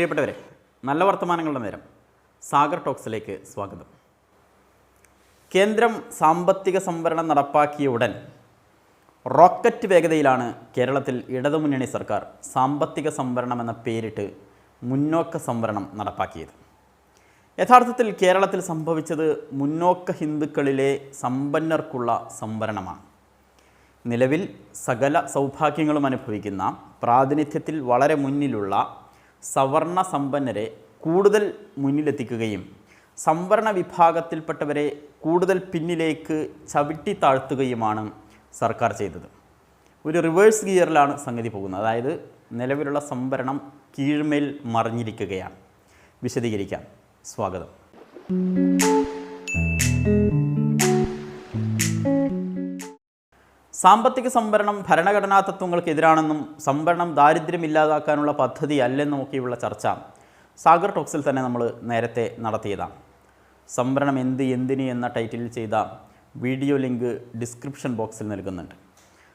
പ്രിയപ്പെട്ടവരെ നല്ല വർത്തമാനങ്ങളുടെ നേരം. സാഗർ ടോക്സിലേക്ക് സ്വാഗതം. കേന്ദ്രം സാമ്പത്തിക സംവരണം നടപ്പാക്കിയ ഉടൻ റോക്കറ്റ് വേഗതയിലാണ് കേരളത്തിൽ ഇടതുമുന്നണി സർക്കാർ സാമ്പത്തിക സംവരണം എന്ന പേരിട്ട് മുന്നോക്ക സംവരണം നടപ്പാക്കിയത്. യഥാർത്ഥത്തിൽ കേരളത്തിൽ സംഭവിച്ചത് മുന്നോക്ക ഹിന്ദുക്കളിലെ സമ്പന്നർക്കുള്ള സംവരണമാണ്. നിലവിൽ സകല സൗഭാഗ്യങ്ങളും അനുഭവിക്കുന്ന പ്രാതിനിധ്യത്തിൽ വളരെ മുന്നിലുള്ള സവർണ സമ്പന്നരെ കൂടുതൽ മുന്നിലെത്തിക്കുകയും സംവരണ വിഭാഗത്തിൽപ്പെട്ടവരെ കൂടുതൽ പിന്നിലേക്ക് ചവിട്ടി താഴ്ത്തുകയുമാണ് സർക്കാർ ചെയ്തത്. ഒരു റിവേഴ്സ് ഗിയറിലാണ് സംഗതി പോകുന്നത്. അതായത് നിലവിലുള്ള സംവരണം കീഴ്മേൽ മറിഞ്ഞിരിക്കുകയാണ്. വിശദീകരിക്കാം. സ്വാഗതം. സാമ്പത്തിക സംവരണം ഭരണഘടനാ തത്വങ്ങൾക്കെതിരാണെന്നും സംവരണം ദാരിദ്ര്യം ഇല്ലാതാക്കാനുള്ള പദ്ധതി അല്ലെന്നും ഒക്കെയുള്ള ചർച്ച സാഗർ ടോക്സിൽ തന്നെ നമ്മൾ നേരത്തെ നടത്തിയതാണ്. സംവരണം എന്ത് എന്തിന് എന്ന ടൈറ്റിൽ ചെയ്ത വീഡിയോ ലിങ്ക് ഡിസ്ക്രിപ്ഷൻ ബോക്സിൽ നൽകുന്നുണ്ട്.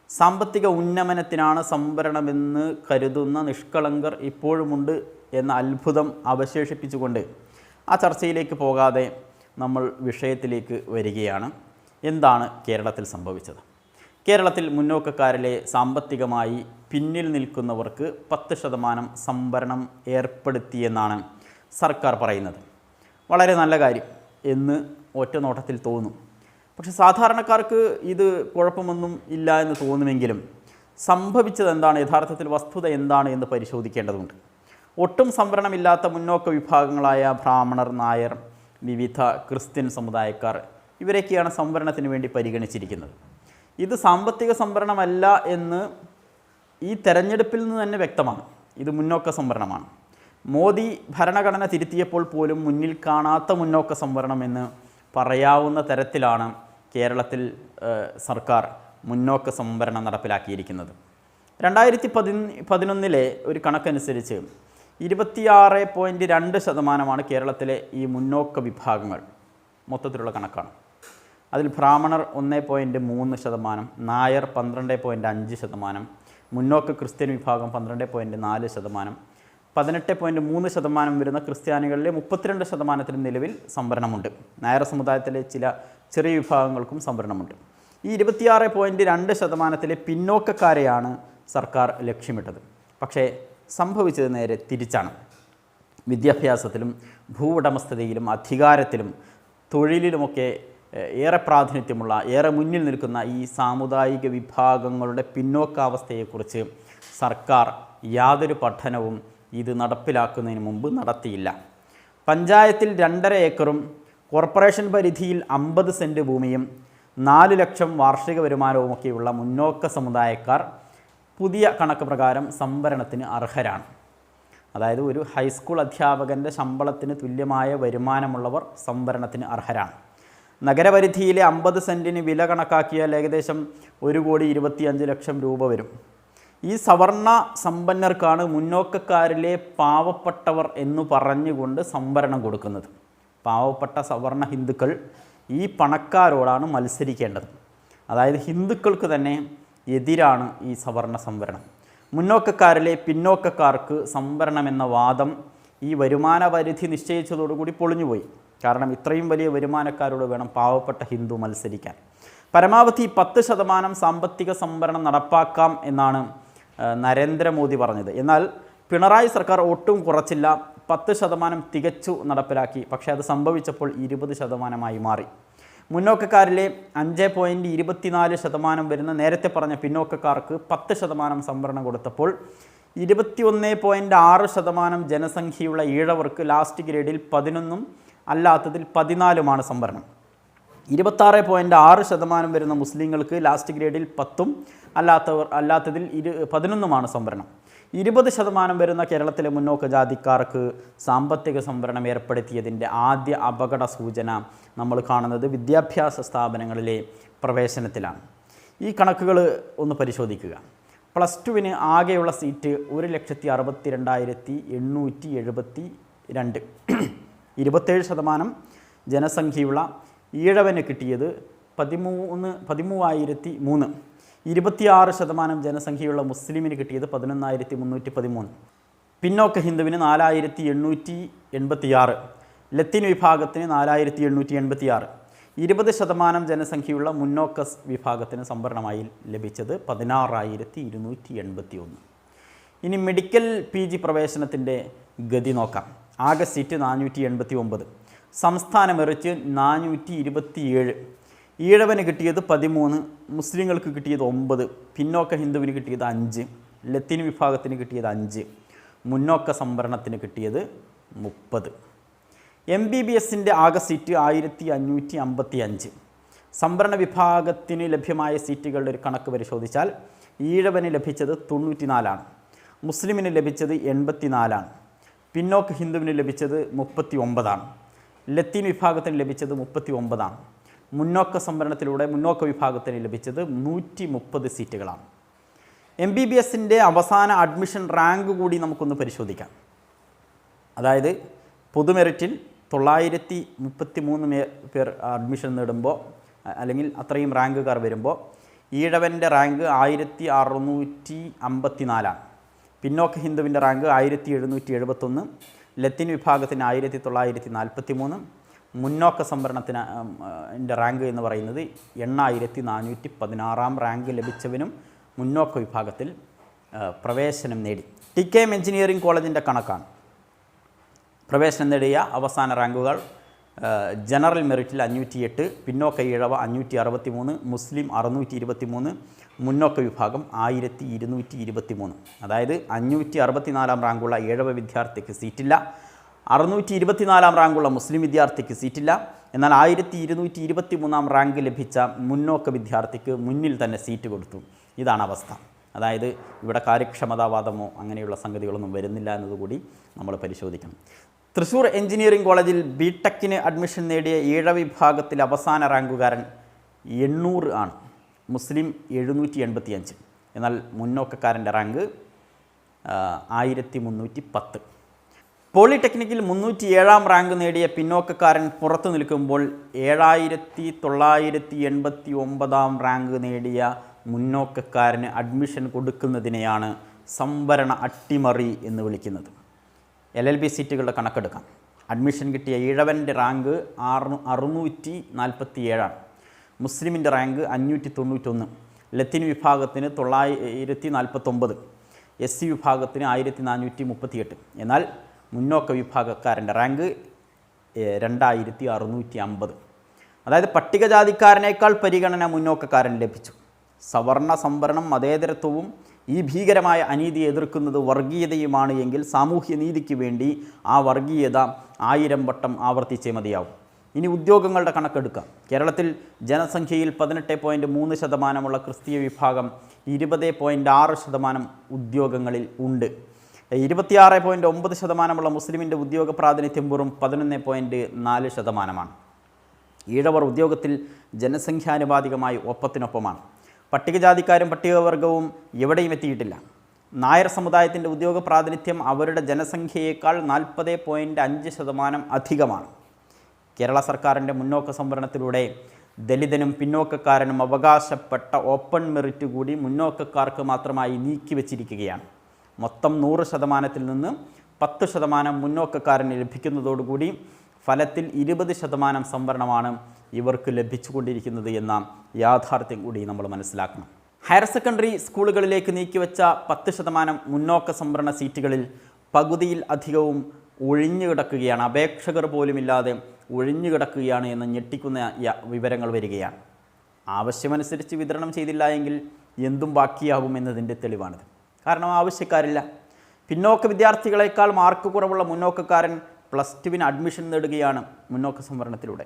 സാമ്പത്തിക ഉന്നമനത്തിനാണ് സംവരണമെന്ന് കരുതുന്ന നിഷ്കളങ്കർ ഇപ്പോഴുമുണ്ട് എന്ന അത്ഭുതം അവശേഷിപ്പിച്ചുകൊണ്ട് ആ ചർച്ചയിലേക്ക് പോകാതെ നമ്മൾ വിഷയത്തിലേക്ക് വരികയാണ്. എന്താണ് കേരളത്തിൽ സംഭവിച്ചത്? കേരളത്തിൽ മുന്നോക്കക്കാരിലെ സാമ്പത്തികമായി പിന്നിൽ നിൽക്കുന്നവർക്ക് പത്ത് ശതമാനം സംവരണം ഏർപ്പെടുത്തിയെന്നാണ് സർക്കാർ പറയുന്നത്. വളരെ നല്ല കാര്യം എന്ന് ഒറ്റ നോട്ടത്തിൽ തോന്നും. പക്ഷെ സാധാരണക്കാർക്ക് ഇത് കുഴപ്പമൊന്നും ഇല്ല എന്ന് തോന്നുമെങ്കിലും സംഭവിച്ചത് എന്താണ് യഥാർത്ഥത്തിൽ വസ്തുത എന്താണ് എന്ന് പരിശോധിക്കേണ്ടതുണ്ട്. ഒട്ടും സംവരണമില്ലാത്ത മുന്നോക്ക വിഭാഗങ്ങളായ ബ്രാഹ്മണർ നായർ വിവിധ ക്രിസ്ത്യൻ സമുദായക്കാർ ഇവരൊക്കെയാണ് സംവരണത്തിന് വേണ്ടി പരിഗണിച്ചിരിക്കുന്നത്. ഇത് സാമ്പത്തിക സംവരണമല്ല എന്ന് ഈ തെരഞ്ഞെടുപ്പിൽ നിന്ന് തന്നെ വ്യക്തമാണ്. ഇത് മുന്നോക്ക സംവരണമാണ്. മോദി ഭരണഘടന തിരുത്തിയപ്പോൾ പോലും മുന്നിൽ കാണാത്ത മുന്നോക്ക സംവരണം എന്ന് പറയാവുന്ന തരത്തിലാണ് കേരളത്തിൽ സർക്കാർ മുന്നോക്ക സംവരണം നടപ്പിലാക്കിയിരിക്കുന്നത്. രണ്ടായിരത്തി പതി പതിനൊന്നിലെ ഒരു കണക്കനുസരിച്ച് ഇരുപത്തിയാറ് പോയിന്റ് രണ്ട് ശതമാനമാണ് കേരളത്തിലെ ഈ മുന്നോക്ക വിഭാഗങ്ങൾ മൊത്തത്തിലുള്ള കണക്കാണ്. അതിൽ ബ്രാഹ്മണർ ഒന്ന് പോയിന്റ് മൂന്ന് ശതമാനം നായർ പന്ത്രണ്ട് പോയിന്റ് അഞ്ച് ശതമാനം മുന്നോക്ക ക്രിസ്ത്യൻ വിഭാഗം പന്ത്രണ്ട് പോയിന്റ് നാല് ശതമാനം. പതിനെട്ട് പോയിന്റ് മൂന്ന് ശതമാനം വരുന്ന ക്രിസ്ത്യാനികളിലെ മുപ്പത്തിരണ്ട് ശതമാനത്തിന് നിലവിൽ സംവരണമുണ്ട്. നായർ സമുദായത്തിലെ ചില ചെറിയ വിഭാഗങ്ങൾക്കും സംവരണമുണ്ട്. ഈ ഇരുപത്തിയാറ് പോയിന്റ് രണ്ട് ശതമാനത്തിലെ പിന്നോക്കക്കാരെയാണ് സർക്കാർ ലക്ഷ്യമിട്ടത്. പക്ഷേ സംഭവിച്ചത് നേരെ തിരിച്ചാണ്. വിദ്യാഭ്യാസത്തിലും ഭൂ ഉടമസ്ഥതയിലും അധികാരത്തിലും തൊഴിലിലുമൊക്കെ ഏറെ പ്രാതിനിധ്യമുള്ള ഏറെ മുന്നിൽ നിൽക്കുന്ന ഈ സാമുദായിക വിഭാഗങ്ങളുടെ പിന്നോക്കാവസ്ഥയെക്കുറിച്ച് സർക്കാർ യാതൊരു പഠനവും ഇത് നടപ്പിലാക്കുന്നതിന് മുമ്പ് നടത്തിയില്ല. പഞ്ചായത്തിൽ രണ്ടര ഏക്കറും കോർപ്പറേഷൻ പരിധിയിൽ അമ്പത് സെന്റ് ഭൂമിയും നാല് ലക്ഷം വാർഷിക വരുമാനവുമൊക്കെയുള്ള മുന്നോക്ക സമുദായക്കാർ പുതിയ കണക്ക് പ്രകാരം സംവരണത്തിന് അർഹരാണ്. അതായത് ഒരു ഹൈസ്കൂൾ അധ്യാപകന്റെ ശമ്പളത്തിന് തുല്യമായ വരുമാനമുള്ളവർ സംവരണത്തിന് അർഹരാണ്. നഗരപരിധിയിലെ അമ്പത് സെന്റിന് വില കണക്കാക്കിയാൽ ഏകദേശം ഒരു കോടി ഇരുപത്തിയഞ്ച് ലക്ഷം രൂപ വരും. ഈ സവർണ സമ്പന്നർക്കാണ് മുന്നോക്കക്കാരിലെ പാവപ്പെട്ടവർ എന്ന് പറഞ്ഞുകൊണ്ട് സംവരണം കൊടുക്കുന്നത്. പാവപ്പെട്ട സവർണ ഹിന്ദുക്കൾ ഈ പണക്കാരോടാണ് മത്സരിക്കേണ്ടത്. അതായത് ഹിന്ദുക്കൾക്ക് തന്നെ എതിരാണ് ഈ സവർണ സംവരണം. മുന്നോക്കക്കാരിലെ പിന്നോക്കക്കാർക്ക് സംവരണം എന്ന വാദം ഈ വരുമാന പരിധി നിശ്ചയിച്ചതോടുകൂടി പൊളിഞ്ഞുപോയി. കാരണം ഇത്രയും വലിയ വരുമാനക്കാരോട് വേണം പാവപ്പെട്ട ഹിന്ദു മത്സരിക്കാൻ. പരമാവധി പത്ത് ശതമാനം സാമ്പത്തിക സംവരണം നടപ്പാക്കാം എന്നാണ് നരേന്ദ്രമോദി പറഞ്ഞത്. എന്നാൽ പിണറായി സർക്കാർ ഒട്ടും കുറച്ചില്ല. പത്ത് ശതമാനം തികച്ചു നടപ്പിലാക്കി. പക്ഷേ അത് സംഭവിച്ചപ്പോൾ ഇരുപത് ശതമാനമായി മാറി. മുന്നോക്കക്കാരിലെ അഞ്ച് പോയിന്റ് ഇരുപത്തിനാല് ശതമാനം വരുന്ന നേരത്തെ പറഞ്ഞ പിന്നോക്കക്കാർക്ക് പത്ത് ശതമാനം സംവരണം കൊടുത്തപ്പോൾ ഇരുപത്തിയൊന്ന് പോയിന്റ് ആറ് ശതമാനം ജനസംഖ്യയുള്ള ഈഴവർക്ക് ലാസ്റ്റ് ഗ്രേഡിൽ പതിനൊന്നും അല്ലാത്തതിൽ പതിനാലുമാണ് സംവരണം. ഇരുപത്താറ് പോയിന്റ് ആറ് ശതമാനം വരുന്ന മുസ്ലിങ്ങൾക്ക് ലാസ്റ്റ് ഗ്രേഡിൽ പത്തും അല്ലാത്തവർ അല്ലാത്തതിൽ ഇരു പതിനൊന്നുമാണ് സംവരണം. ഇരുപത് ശതമാനം വരുന്ന കേരളത്തിലെ മുന്നോക്ക ജാതിക്കാർക്ക് സാമ്പത്തിക സംവരണം ഏർപ്പെടുത്തിയതിന്റെ ആദ്യ അപകട സൂചന നമ്മൾ കാണുന്നത് വിദ്യാഭ്യാസ സ്ഥാപനങ്ങളിലെ പ്രവേശനത്തിലാണ്. ഈ കണക്കുകൾ ഒന്ന് പരിശോധിക്കുക. പ്ലസ് ടുവിന് ആകെയുള്ള സീറ്റ് ഒരു ലക്ഷത്തി അറുപത്തി രണ്ടായിരത്തി എണ്ണൂറ്റി എഴുപത്തി രണ്ട്. ഇരുപത്തേഴ് ശതമാനം ജനസംഖ്യയുള്ള ഈഴവന് കിട്ടിയത് പതിമൂന്ന് പതിമൂവായിരത്തി മൂന്ന് ഇരുപത്തിയാറ് ശതമാനം ജനസംഖ്യയുള്ള മുസ്ലിമിന് കിട്ടിയത് പതിനൊന്നായിരത്തി മുന്നൂറ്റി പതിമൂന്ന് പിന്നോക്ക ഹിന്ദുവിന് നാലായിരത്തി എണ്ണൂറ്റി എൺപത്തിയാറ് ലത്തീൻ വിഭാഗത്തിന് നാലായിരത്തി എണ്ണൂറ്റി എൺപത്തിയാറ് ഇരുപത് ശതമാനം ജനസംഖ്യയുള്ള മുന്നോക്ക വിഭാഗത്തിന് സംവരണമായി ലഭിച്ചത് പതിനാറായിരത്തി ഇരുന്നൂറ്റി എൺപത്തി ഒന്ന് ഇനി മെഡിക്കൽ പി ജി പ്രവേശനത്തിന്റെ ഗതി നോക്കാം. ആകെ സീറ്റ് നാനൂറ്റി എൺപത്തി ഒമ്പത് സംസ്ഥാന മെറിറ്റ് നാനൂറ്റി ഇരുപത്തിയേഴ് ഈഴവന് കിട്ടിയത് പതിമൂന്ന് മുസ്ലിങ്ങൾക്ക് കിട്ടിയത് ഒമ്പത് പിന്നോക്ക ഹിന്ദുവിന് കിട്ടിയത് അഞ്ച് ലത്തീൻ വിഭാഗത്തിന് കിട്ടിയത് അഞ്ച് മുന്നോക്ക സംവരണത്തിന് കിട്ടിയത് മുപ്പത്. എം ബി ബി എസിന്റെ ആകെ സീറ്റ് ആയിരത്തി അഞ്ഞൂറ്റി അമ്പത്തി അഞ്ച് സംവരണ വിഭാഗത്തിന് ലഭ്യമായ സീറ്റുകളുടെ ഒരു കണക്ക് പരിശോധിച്ചാൽ ഈഴവന് ലഭിച്ചത് തൊണ്ണൂറ്റിനാലാണ് മുസ്ലിമിന് ലഭിച്ചത് എൺപത്തിനാലാണ്. പിന്നോക്ക് ഹിന്ദുവിന് ലഭിച്ചത് മുപ്പത്തി ഒമ്പതാണ് ലത്തീൻ വിഭാഗത്തിന് ലഭിച്ചത് മുപ്പത്തി ഒമ്പതാണ് മുന്നോക്ക സംവരണത്തിലൂടെ മുന്നോക്ക വിഭാഗത്തിന് ലഭിച്ചത് നൂറ്റി മുപ്പത് സീറ്റുകളാണ് എം ബി ബി എസിന്റെ അവസാന അഡ്മിഷൻ റാങ്ക് കൂടി നമുക്കൊന്ന് പരിശോധിക്കാം. അതായത് പൊതുമെറിറ്റിൽ തൊള്ളായിരത്തി മുപ്പത്തി മൂന്ന് പേർ അഡ്മിഷൻ നേടുമ്പോൾ അല്ലെങ്കിൽ അത്രയും റാങ്കുകാർ വരുമ്പോൾ ഈഴവന്റെ റാങ്ക് ആയിരത്തി അറുന്നൂറ്റി അമ്പത്തി നാലാണ് പിന്നോക്ക ഹിന്ദുവിന്റെ റാങ്ക് ആയിരത്തി എഴുന്നൂറ്റി എഴുപത്തൊന്ന് ലത്തിൻ വിഭാഗത്തിന് ആയിരത്തി തൊള്ളായിരത്തി നാൽപ്പത്തി മൂന്ന് മുന്നോക്ക സംവരണത്തിന് റാങ്ക് എന്ന് പറയുന്നത് എണ്ണായിരത്തി നാനൂറ്റി പതിനാറാം റാങ്ക് ലഭിച്ചവനും മുന്നോക്ക വിഭാഗത്തിൽ പ്രവേശനം നേടി. ടി കെ എം എഞ്ചിനീയറിംഗ് കോളേജിന്റെ കണക്കാണ്. പ്രവേശനം നേടിയ അവസാന റാങ്കുകൾ ജനറൽ മെറിറ്റിൽ അഞ്ഞൂറ്റി എട്ട് പിന്നോക്ക ഇഴവ അഞ്ഞൂറ്റി അറുപത്തി മൂന്ന് മുസ്ലിം അറുന്നൂറ്റി ഇരുപത്തി മൂന്ന് മുന്നോക്ക വിഭാഗം ആയിരത്തി ഇരുന്നൂറ്റി ഇരുപത്തി മൂന്ന് അതായത് അഞ്ഞൂറ്റി അറുപത്തിനാലാം റാങ്കുള്ള ഏഴവ വിദ്യാർത്ഥിക്ക് സീറ്റില്ല. അറുന്നൂറ്റി ഇരുപത്തിനാലാം റാങ്കുള്ള മുസ്ലിം വിദ്യാർത്ഥിക്ക് സീറ്റില്ല. എന്നാൽ ആയിരത്തി ഇരുന്നൂറ്റി ഇരുപത്തി മൂന്നാം റാങ്ക് ലഭിച്ച മുന്നോക്ക വിദ്യാർത്ഥിക്ക് മുന്നിൽ തന്നെ സീറ്റ് കൊടുത്തു. ഇതാണ് അവസ്ഥ. അതായത് ഇവിടെ കാര്യക്ഷമതാവാദമോ അങ്ങനെയുള്ള സംഗതികളൊന്നും വരുന്നില്ല എന്നതുകൂടി നമ്മൾ പരിശോധിക്കണം. തൃശ്ശൂർ എഞ്ചിനീയറിംഗ് കോളേജിൽ ബി ടെക്കിന് അഡ്മിഷൻ നേടിയ ഏഴ വിഭാഗത്തിൽ അവസാന റാങ്കുകാരൻ എണ്ണൂറ് ആണ്. മുസ്ലിം എഴുന്നൂറ്റി എൺപത്തി അഞ്ച് എന്നാൽ മുന്നോക്കക്കാരന്റെ റാങ്ക് ആയിരത്തി മുന്നൂറ്റി പത്ത് പോളിടെക്നിക്കിൽ മുന്നൂറ്റി ഏഴാം റാങ്ക് നേടിയ പിന്നോക്കക്കാരൻ പുറത്തു നിൽക്കുമ്പോൾ ഏഴായിരത്തി തൊള്ളായിരത്തി എൺപത്തി ഒമ്പതാം റാങ്ക് നേടിയ മുന്നോക്കക്കാരന് അഡ്മിഷൻ കൊടുക്കുന്നതിനെയാണ് സംവരണ അട്ടിമറി എന്ന് വിളിക്കുന്നത്. എൽ എൽ ബി സീറ്റുകളുടെ കണക്കെടുക്കാം. അഡ്മിഷൻ കിട്ടിയ ഇഴവന്റെ റാങ്ക് ആറ് അറുന്നൂറ്റി നാൽപ്പത്തി ഏഴാണ് മുസ്ലിമിന്റെ റാങ്ക് അഞ്ഞൂറ്റി തൊണ്ണൂറ്റൊന്ന് ലത്തീൻ വിഭാഗത്തിന് തൊള്ളായിരത്തി നാൽപ്പത്തൊമ്പത് എസ് സി വിഭാഗത്തിന് ആയിരത്തി നാനൂറ്റി മുപ്പത്തിയെട്ട് എന്നാൽ മുന്നോക്ക വിഭാഗക്കാരന്റെ റാങ്ക് രണ്ടായിരത്തി അറുന്നൂറ്റി അമ്പത് അതായത് പട്ടികജാതിക്കാരനേക്കാൾ പരിഗണന മുന്നോക്കക്കാരൻ ലഭിച്ചു. സവർണ സംവരണം മതേതരത്വവും ഈ ഭീകരമായ അനീതി എതിർക്കുന്നത് വർഗീയതയുമാണ് എങ്കിൽ സാമൂഹ്യ നീതിക്ക് വേണ്ടി ആ വർഗീയത ആയിരം വട്ടം ആവർത്തിച്ചേ മതിയാവും. ഇനി ഉദ്യോഗങ്ങളുടെ കണക്കെടുക്കാം. കേരളത്തിൽ ജനസംഖ്യയിൽ പതിനെട്ട് പോയിന്റ് മൂന്ന് ശതമാനമുള്ള ക്രിസ്തീയ വിഭാഗം ഇരുപത് പോയിന്റ് ആറ് ശതമാനം ഉദ്യോഗങ്ങളിൽ ഉണ്ട്. ഇരുപത്തിയാറ് പോയിന്റ് ഒമ്പത് ശതമാനമുള്ള മുസ്ലിമിന്റെ ഉദ്യോഗ പ്രാതിനിധ്യം വെറും പതിനൊന്ന് പോയിന്റ് നാല് ശതമാനമാണ്. ഈഴവർ ഉദ്യോഗത്തിൽ ജനസംഖ്യാനുപാതികമായി ഒപ്പത്തിനൊപ്പമാണ്. പട്ടികജാതിക്കാരും പട്ടികവർഗവും എവിടെയും എത്തിയിട്ടില്ല. നായർ സമുദായത്തിന്റെ ഉദ്യോഗ പ്രാതിനിധ്യം അവരുടെ ജനസംഖ്യയേക്കാൾ നാൽപ്പത് പോയിന്റ് അഞ്ച് ശതമാനം അധികമാണ്. കേരള സർക്കാരിന്റെ മുന്നോക്ക സംവരണത്തിലൂടെ ദലിതനും പിന്നോക്കക്കാരനും അവകാശപ്പെട്ട ഓപ്പൺ മെറിറ്റ് കൂടി മുന്നോക്കക്കാർക്ക് മാത്രമായി നീക്കിവെച്ചിരിക്കുകയാണ് മൊത്തം നൂറ് ശതമാനത്തിൽ നിന്ന് പത്ത് ശതമാനം മുന്നോക്കക്കാരന് ലഭിക്കുന്നതോടുകൂടി ഫലത്തിൽ ഇരുപത് ശതമാനം സംവരണമാണ് ഇവർക്ക് ലഭിച്ചുകൊണ്ടിരിക്കുന്നത് എന്ന യാഥാർത്ഥ്യം കൂടി നമ്മൾ മനസ്സിലാക്കണം. ഹയർ സെക്കൻഡറി സ്കൂളുകളിലേക്ക് നീക്കിവെച്ച പത്ത് ശതമാനം മുന്നോക്ക സംവരണ സീറ്റുകളിൽ പകുതിയിൽ അധികവും ഒഴിഞ്ഞു കിടക്കുകയാണ് അപേക്ഷകർ പോലുമില്ലാതെ ഒഴിഞ്ഞു കിടക്കുകയാണ് എന്ന് ഞെട്ടിക്കുന്ന വിവരങ്ങൾ വരികയാണ്. ആവശ്യമനുസരിച്ച് വിതരണം ചെയ്തില്ല എങ്കിൽ എന്തും ബാക്കിയാകും എന്നതിന്റെ തെളിവാണിത്. കാരണം ആവശ്യക്കാരില്ല. പിന്നോക്ക വിദ്യാർത്ഥികളെക്കാൾ മാർക്ക് കുറവുള്ള മുന്നോക്കക്കാരൻ പ്ലസ് ടുവിന് അഡ്മിഷൻ നേടുകയാണ് മുന്നോക്ക സംവരണത്തിലൂടെ.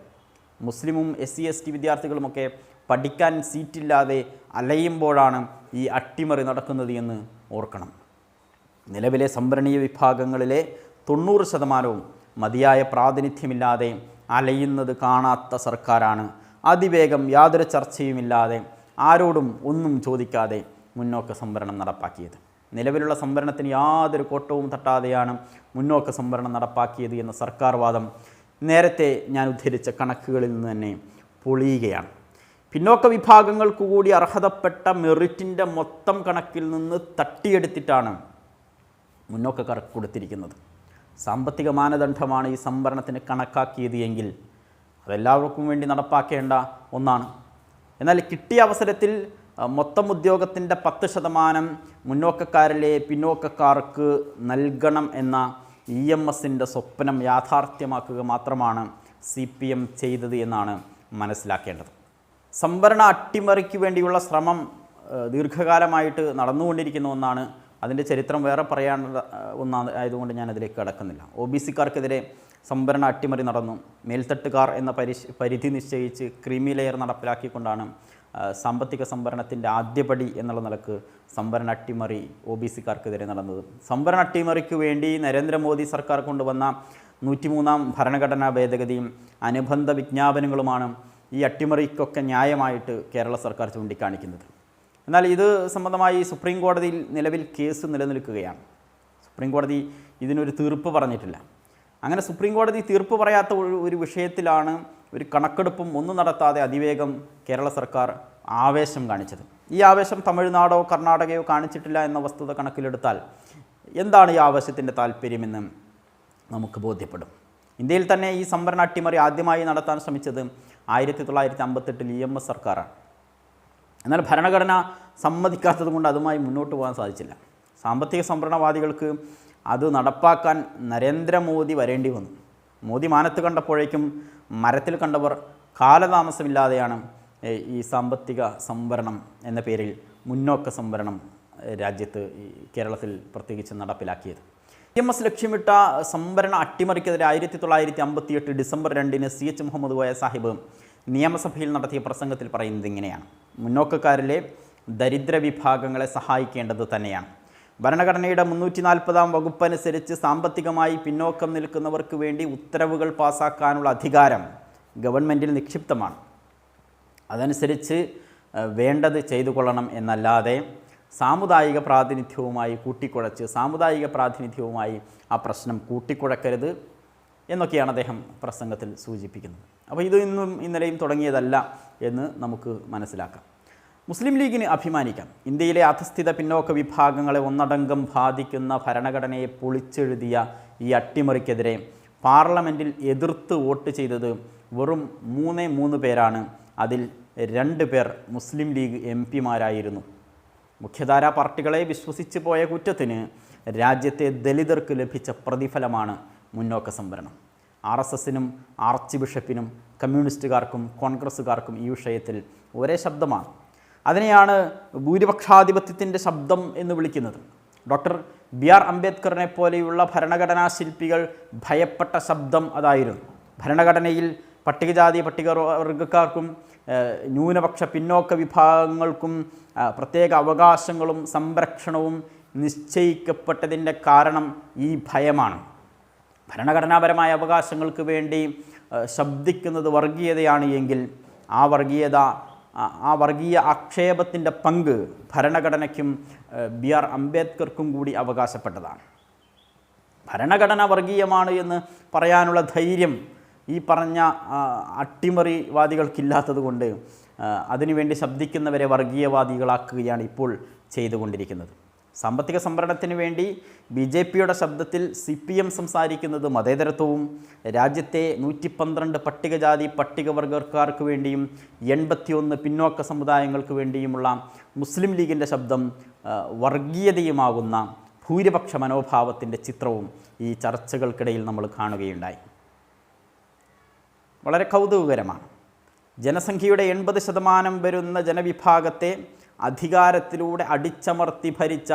മുസ്ലിമും എസ് സി എസ് ടി വിദ്യാർത്ഥികളുമൊക്കെ പഠിക്കാൻ സീറ്റില്ലാതെ അലയുമ്പോഴാണ് ഈ അട്ടിമറി നടക്കുന്നത് എന്ന് ഓർക്കണം. നിലവിലെ സംവരണീയ വിഭാഗങ്ങളിലെ തൊണ്ണൂറ് ശതമാനവും മതിയായ പ്രാതിനിധ്യമില്ലാതെ അലയുന്നത് കാണാത്ത സർക്കാരാണ്. അതിവേഗം യാതൊരു ചർച്ചയുമില്ലാതെ ആരോടും ഒന്നും ചോദിക്കാതെ മുന്നോക്ക സംവരണം നടപ്പാക്കിയത്. നിലവിലുള്ള സംവരണത്തിന് യാതൊരു കോട്ടവും തട്ടാതെയാണ് മുന്നോക്ക സംവരണം നടപ്പാക്കിയത് എന്ന സർക്കാർ വാദം നേരത്തെ ഞാൻ ഉദ്ധരിച്ച കണക്കുകളിൽ നിന്ന് തന്നെ പൊളിയുകയാണ്. പിന്നോക്ക വിഭാഗങ്ങൾക്ക് കൂടി അർഹതപ്പെട്ട മെറിറ്റിന്റെ മൊത്തം കണക്കിൽ നിന്ന് തട്ടിയെടുത്തിട്ടാണ് മുന്നോക്കക്കാർക്ക് കൊടുത്തിരിക്കുന്നത്. സാമ്പത്തിക മാനദണ്ഡമാണ് ഈ സംവരണത്തിന് കണക്കാക്കിയത് എങ്കിൽ അതെല്ലാവർക്കും വേണ്ടി നടപ്പാക്കേണ്ട ഒന്നാണ്. എന്നാൽ കിട്ടിയ അവസരത്തിൽ മൊത്തം ഉദ്യോഗത്തിന്റെ പത്ത് ശതമാനം മുന്നോക്കക്കാരിലെ പിന്നോക്കക്കാർക്ക് നൽകണം എന്ന ഇ എം എസിന്റെ സ്വപ്നം യാഥാർത്ഥ്യമാക്കുക മാത്രമാണ് സി പി എം ചെയ്തത് എന്നാണ് മനസ്സിലാക്കേണ്ടത്. സംവരണ അട്ടിമറിക്ക് വേണ്ടിയുള്ള ശ്രമം ദീർഘകാലമായിട്ട് നടന്നുകൊണ്ടിരിക്കുന്ന ഒന്നാണ് അതിന്റെ ചരിത്രം വേറെ പറയാനുള്ള ഒന്നാ ആയതുകൊണ്ട് ഞാൻ അതിലേക്ക് കടക്കുന്നില്ല. ഒ ബി സിക്കാർക്കെതിരെ സംഭരണ അട്ടിമറി നടന്നു. മേൽത്തട്ടുകാർ എന്ന പരിശ് പരിധി നിശ്ചയിച്ച് ക്രീമി ലെയർ നടപ്പിലാക്കിക്കൊണ്ടാണ് സാമ്പത്തിക സംവരണത്തിന്റെ ആദ്യപടി എന്നുള്ള നിലയ്ക്ക് സംവരണ അട്ടിമറി ഒ ബി സിക്കാർക്കെതിരെ നടന്നത്. സംവരണ അട്ടിമറിക്ക് വേണ്ടി നരേന്ദ്രമോദി സർക്കാർ കൊണ്ടുവന്ന നൂറ്റിമൂന്നാം ഭരണഘടനാ ഭേദഗതിയും അനുബന്ധ വിജ്ഞാപനങ്ങളുമാണ് ഈ അട്ടിമറിക്കൊക്കെ ന്യായമായിട്ട് കേരള സർക്കാർ ചൂണ്ടിക്കാണിക്കുന്നത്. എന്നാൽ ഇത് സംബന്ധമായി സുപ്രീം കോടതിയിൽ നിലവിൽ കേസ് നിലനിൽക്കുകയാണ്. സുപ്രീം കോടതി ഇതിനൊരു തീർപ്പ് പറഞ്ഞിട്ടില്ല. അങ്ങനെ സുപ്രീം കോടതി തീർപ്പ് പറയാത്ത ഒരു വിഷയത്തിലാണ് ഒരു കണക്കെടുപ്പും ഒന്നും നടത്താതെ അതിവേഗം കേരള സർക്കാർ ആവേശം കാണിച്ചത്. ഈ ആവേശം തമിഴ്നാടോ കർണാടകയോ കാണിച്ചിട്ടില്ല എന്ന വസ്തുത കണക്കിലെടുത്താൽ എന്താണ് ഈ ആവേശത്തിന്റെ താല്പര്യമെന്ന് നമുക്ക് ബോധ്യപ്പെടും. ഇന്ത്യയിൽ തന്നെ ഈ സംവരണ അട്ടിമറി ആദ്യമായി നടത്താൻ ശ്രമിച്ചത് ആയിരത്തി തൊള്ളായിരത്തി അമ്പത്തെട്ടിൽ ഇ എം എസ് സർക്കാരാണ്. എന്നാൽ ഭരണഘടന സമ്മതിക്കാത്തത് കൊണ്ട് അതുമായി മുന്നോട്ട് പോകാൻ സാധിച്ചില്ല. സാമ്പത്തിക സംവരണവാദികൾക്ക് അത് നടപ്പാക്കാൻ നരേന്ദ്രമോദി വരേണ്ടി വന്നു. മോദി മാനത്ത് കണ്ടപ്പോഴേക്കും മരത്തിൽ കണ്ടവർ കാലതാമസമില്ലാതെയാണ് ഈ സാമ്പത്തിക സംവരണം എന്ന പേരിൽ മുന്നോക്ക സംവരണം രാജ്യത്ത് കേരളത്തിൽ പ്രത്യേകിച്ച് നടപ്പിലാക്കിയത്. ഇ എം എസ് ലക്ഷ്യമിട്ട സംവരണ അട്ടിമറിക്കെതിരെ ആയിരത്തി തൊള്ളായിരത്തി അമ്പത്തിയെട്ട് ഡിസംബർ രണ്ടിന് സി എച്ച് മുഹമ്മദ് കോയ സാഹിബ് നിയമസഭയിൽ നടത്തിയ പ്രസംഗത്തിൽ പറയുന്നത് ഇങ്ങനെയാണ്. മുന്നോക്കക്കാരിലെ ദരിദ്ര വിഭാഗങ്ങളെ സഹായിക്കേണ്ടത് തന്നെയാണ്. ഭരണഘടനയുടെ മുന്നൂറ്റി നാൽപ്പതാം വകുപ്പനുസരിച്ച് സാമ്പത്തികമായി പിന്നോക്കം നിൽക്കുന്നവർക്ക് വേണ്ടി ഉത്തരവുകൾ പാസാക്കാനുള്ള അധികാരം ഗവൺമെന്റിൽ നിക്ഷിപ്തമാണ്. അതനുസരിച്ച് വേണ്ടത് ചെയ്തു കൊള്ളണം എന്നല്ലാതെ സാമുദായിക പ്രാതിനിധ്യവുമായി കൂട്ടിക്കുഴച്ച് സാമുദായിക പ്രാതിനിധ്യവുമായി ആ പ്രശ്നം കൂട്ടിക്കുഴക്കരുത്. എന്നൊക്കെയാണ് അദ്ദേഹം പ്രസംഗത്തിൽ സൂചിപ്പിക്കുന്നത്. അപ്പോൾ ഇത് ഇന്നും ഇന്നലെയും തുടങ്ങിയതല്ല എന്ന് നമുക്ക് മനസ്സിലാക്കാം. മുസ്ലിം ലീഗിന് അഭിമാനിക്കാം. ഇന്ത്യയിലെ അധസ്ഥിത പിന്നോക്ക വിഭാഗങ്ങളെ ഒന്നടങ്കം ബാധിക്കുന്ന ഭരണഘടനയെ പൊളിച്ചെഴുതിയ ഈ അട്ടിമറിക്കെതിരെ പാർലമെന്റിൽ എതിർത്ത് വോട്ട് ചെയ്തത് വെറും മൂന്നേ മൂന്ന് പേരാണ്. അതിൽ രണ്ട് പേർ മുസ്ലിം ലീഗ് എം പിമാരായിരുന്നു. മുഖ്യധാരാ പാർട്ടികളെ വിശ്വസിച്ച് പോയ കുറ്റത്തിന് രാജ്യത്തെ ദലിതർക്ക് ലഭിച്ച പ്രതിഫലമാണ് മുന്നോക്ക സംവരണം. ആർ എസ് എസിനും ആർച്ച് ബിഷപ്പിനും കമ്മ്യൂണിസ്റ്റുകാർക്കും കോൺഗ്രസ്സുകാർക്കും ഈ വിഷയത്തിൽ ഒരേ ശബ്ദമാണ്. അതിനെയാണ് ഭൂരിപക്ഷാധിപത്യത്തിന്റെ ശബ്ദം എന്ന് വിളിക്കുന്നത്. ഡോക്ടർ ബി ആർ അംബേദ്കറിനെ പോലെയുള്ള ഭരണഘടനാ ശില്പികൾ ഭയപ്പെട്ട ശബ്ദം അതായിരുന്നു. ഭരണഘടനയിൽ പട്ടികജാതി പട്ടികവർഗക്കാർക്കും വർഗക്കാർക്കും ന്യൂനപക്ഷ പിന്നോക്ക വിഭാഗങ്ങൾക്കും പ്രത്യേക അവകാശങ്ങളും സംരക്ഷണവും നിശ്ചയിക്കപ്പെട്ടതിന്റെ കാരണം ഈ ഭയമാണ്. ഭരണഘടനാപരമായ അവകാശങ്ങൾക്ക് വേണ്ടി ശബ്ദിക്കുന്നത് വർഗീയതയാണ് എങ്കിൽ ആ വർഗീയത ആ- വർഗീയ ആക്ഷേപത്തിന്റെ പങ്ക് ഭരണഘടനയ്ക്കും ബി ആർ അംബേദ്കർക്കും കൂടി അവകാശപ്പെട്ടതാണ്. ഭരണഘടന വർഗീയമാണ് എന്ന് പറയാനുള്ള ധൈര്യം ഈ പറഞ്ഞ അട്ടിമറി അട്ടിമറിവാദികൾക്കില്ലാത്തത് കൊണ്ട് അതിനുവേണ്ടി ശബ്ദിക്കുന്നവരെ വർഗീയവാദികളാക്കുകയാണ് ഇപ്പോൾ ചെയ്തുകൊണ്ടിരിക്കുന്നത്. സാമ്പത്തിക സംവരണത്തിന് വേണ്ടി ബി ജെ പിയുടെ ശബ്ദത്തിൽ സി പി എം സംസാരിക്കുന്നത് മതേതരത്വവും രാജ്യത്തെ നൂറ്റി പന്ത്രണ്ട് പട്ടികജാതി പട്ടികവർഗക്കാർക്ക് വേണ്ടിയും എൺപത്തിയൊന്ന് പിന്നോക്ക സമുദായങ്ങൾക്ക് വേണ്ടിയുമുള്ള മുസ്ലിം ലീഗിന്റെ ശബ്ദം വർഗീയതയുമാകുന്ന ഭൂരിപക്ഷ മനോഭാവത്തിന്റെ ചിത്രവും ഈ ചർച്ചകൾക്കിടയിൽ നമ്മൾ കാണുകയുണ്ടായി. വളരെ കൗതുകകരമാണ്. ജനസംഖ്യയുടെ എൺപത് ശതമാനം വരുന്ന ജനവിഭാഗത്തെ അധികാരത്തിലൂടെ അടിച്ചമർത്തി ഭരിച്ച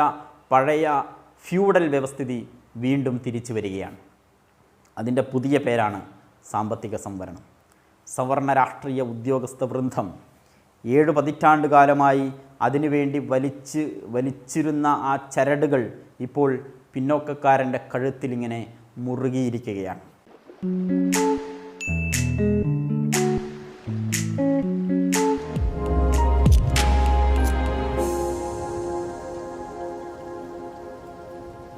പഴയ ഫ്യൂഡൽ വ്യവസ്ഥിതി വീണ്ടും തിരിച്ചു വരികയാണ്. അതിന്റെ പുതിയ പേരാണ് സാമ്പത്തിക സംവരണം. സവർണ രാഷ്ട്രീയ ഉദ്യോഗസ്ഥ വൃന്ദം ഏഴ് പതിറ്റാണ്ടുകാലമായി അതിനുവേണ്ടി വലിച്ച് വലിച്ചിരുന്ന ആ ചരടുകൾ ഇപ്പോൾ പിന്നോക്കക്കാരന്റെ കഴുത്തിലിങ്ങനെ മുറുകിയിരിക്കുകയാണ്.